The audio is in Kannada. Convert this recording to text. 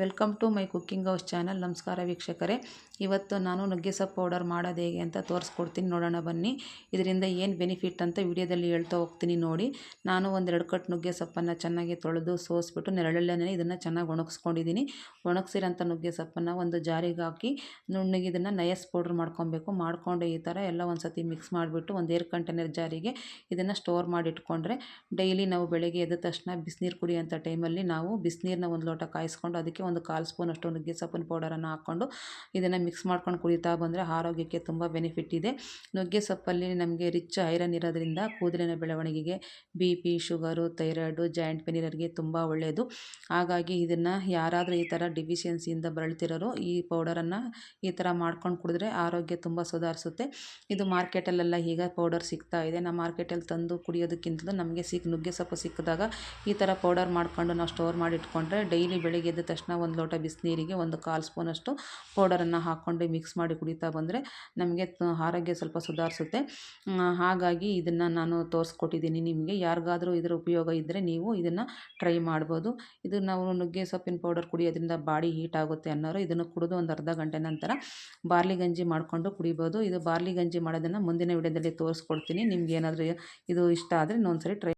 Welcome to my cooking house channel. ನಮಸ್ಕಾರ ವೀಕ್ಷಕರೇ. ಇವತ್ತು ನಾನು ನುಗ್ಗೆ ಸೊಪ್ಪು ಪೌಡರ್ ಮಾಡೋದು ಹೇಗೆ ಅಂತ ತೋರಿಸ್ಕೊಡ್ತೀನಿ. ನೋಡೋಣ ಬನ್ನಿ. ಇದರಿಂದ ಏನು ಬೆನಿಫಿಟ್ ಅಂತ ವಿಡಿಯೋದಲ್ಲಿ ಹೇಳ್ತಾ ಹೋಗ್ತೀನಿ ನೋಡಿ. ನಾನು ಒಂದೆರಡು ಕಟ್ ನುಗ್ಗೆ ಸೊಪ್ಪನ್ನು ಚೆನ್ನಾಗಿ ತೊಳೆದು ಸೋಸ್ಬಿಟ್ಟು ನೆರಳಲ್ಲೇ ಇದನ್ನು ಚೆನ್ನಾಗಿ ಒಣಗಿಸ್ಕೊಂಡಿದ್ದೀನಿ. ಒಣಗಿಸಿರೋಂಥ ನುಗ್ಗೆ ಸೊಪ್ಪನ್ನು ಒಂದು ಜಾರಿಗೆ ಹಾಕಿ ನುಣ್ಣಗೆ ಇದನ್ನು ನಯಸ್ ಪೌಡ್ರ್ ಮಾಡ್ಕೊಬೇಕು. ಮಾಡಿಕೊಂಡು ಈ ಥರ ಎಲ್ಲ ಒಂದು ಸತಿ ಮಿಕ್ಸ್ ಮಾಡಿಬಿಟ್ಟು ಒಂದು ಏರ್ ಕಂಟೈನರ್ ಜಾರಿಗೆ ಇದನ್ನು ಸ್ಟೋರ್ ಮಾಡಿಟ್ಕೊಂಡ್ರೆ ಡೈಲಿ ನಾವು ಬೆಳಗ್ಗೆ ಎದ್ದ ತಕ್ಷಣ ಬಿಸಿನೀರು ಕುಡಿಯೋಂಥ ಟೈಮಲ್ಲಿ ನಾವು ಬಿಸಿನೀರನ್ನ ಒಂದು ಲೋಟ ಕಾಯಿಸ್ಕೊಂಡು ಅದಕ್ಕೆ ಒಂದು ಕಾಲು ಸ್ಪೂನ್ ಅಷ್ಟು ನುಗ್ಗೆ ಸೊಪ್ಪಿನ ಪೌಡರನ್ನು ಹಾಕ್ಕೊಂಡು ಇದನ್ನು ಮಿಕ್ಸ್ ಮಾಡ್ಕೊಂಡು ಕುಡಿತಾ ಬಂದರೆ ಆರೋಗ್ಯಕ್ಕೆ ತುಂಬ ಬೆನಿಫಿಟ್ ಇದೆ. ನುಗ್ಗೆ ಸೊಪ್ಪಲ್ಲಿ ನಮಗೆ ರಿಚ್ ಐರನ್ ಇರೋದ್ರಿಂದ ಕೂದಲಿನ ಬೆಳವಣಿಗೆಗೆ B P sugar thyroid joint pain ಇರೋರಿಗೆ ತುಂಬ ಒಳ್ಳೆಯದು ಹಾಗಾಗಿ ಇದನ್ನು ಯಾರಾದರೂ ಈ ಥರ ಡಿಫಿಷಿಯನ್ಸಿಯಿಂದ ಬಳಲ್ತಿರೋರು ಈ ಪೌಡರನ್ನು ಈ ಥರ ಮಾಡ್ಕೊಂಡು ಕುಡಿದ್ರೆ ಆರೋಗ್ಯ ತುಂಬ ಸುಧಾರಿಸುತ್ತೆ. ಇದು ಮಾರ್ಕೆಟಲ್ಲೆಲ್ಲ ಈಗ ಪೌಡರ್ ಸಿಗ್ತಾ ಇದೆ. ನಾವು ಮಾರ್ಕೆಟಲ್ಲಿ ತಂದು ಕುಡಿಯೋದಕ್ಕಿಂತಲೂ ನಮಗೆ ಸಿಕ್ ನುಗ್ಗೆ ಸೊಪ್ಪು ಸಿಕ್ಕಿದಾಗ ಈ ಥರ ಪೌಡರ್ ಮಾಡ್ಕೊಂಡು ನಾವು ಸ್ಟೋರ್ ಮಾಡಿ ಇಟ್ಕೊಂಡ್ರೆ ಡೈಲಿ ಬೆಳಿಗ್ಗೆ ಎದ್ದ ತಕ್ಷಣ ಒಂದು ಲೋಟ ಬಿಸಿನೀರಿಗೆ ಒಂದು ಕಾಲು ಸ್ಪೂನಷ್ಟು ಪೌಡರನ್ನು ಹಾಕ್ಕೊಂಡು ಮಿಕ್ಸ್ ಮಾಡಿ ಕುಡಿತಾ ಬಂದರೆ ನಮಗೆ ಆರೋಗ್ಯ ಸ್ವಲ್ಪ ಸುಧಾರಿಸುತ್ತೆ. ಹಾಗಾಗಿ ಇದನ್ನು ನಾನು ತೋರಿಸ್ಕೊಟ್ಟಿದ್ದೀನಿ ನಿಮಗೆ. ಯಾರಿಗಾದರೂ ಇದರ ಉಪಯೋಗ ಇದ್ದರೆ ನೀವು ಇದನ್ನು ಟ್ರೈ ಮಾಡ್ಬೋದು. ಇದು ನಾವು ನುಗ್ಗೆ ಸೊಪ್ಪಿನ ಪೌಡರ್ ಕುಡಿಯೋದ್ರಿಂದ ಬಾಡಿ ಹೀಟ್ ಆಗುತ್ತೆ ಅನ್ನೋರು ಇದನ್ನು ಕುಡಿದು ಒಂದು ಅರ್ಧ ಗಂಟೆ ನಂತರ ಬಾರ್ಲಿ ಗಂಜಿ ಮಾಡಿಕೊಂಡು ಕುಡಿಬೋದು. ಇದು ಬಾರ್ಲಿ ಗಂಜಿ ಮಾಡೋದನ್ನು ಮುಂದಿನ ವಿಡಿಯೋದಲ್ಲಿ ತೋರಿಸ್ಕೊಡ್ತೀನಿ. ನಿಮ್ಗೆ ಏನಾದರೂ ಇದು ಇಷ್ಟ ಆದರೆ ಇನ್ನೊಂದು ಸರಿ ಟ್ರೈ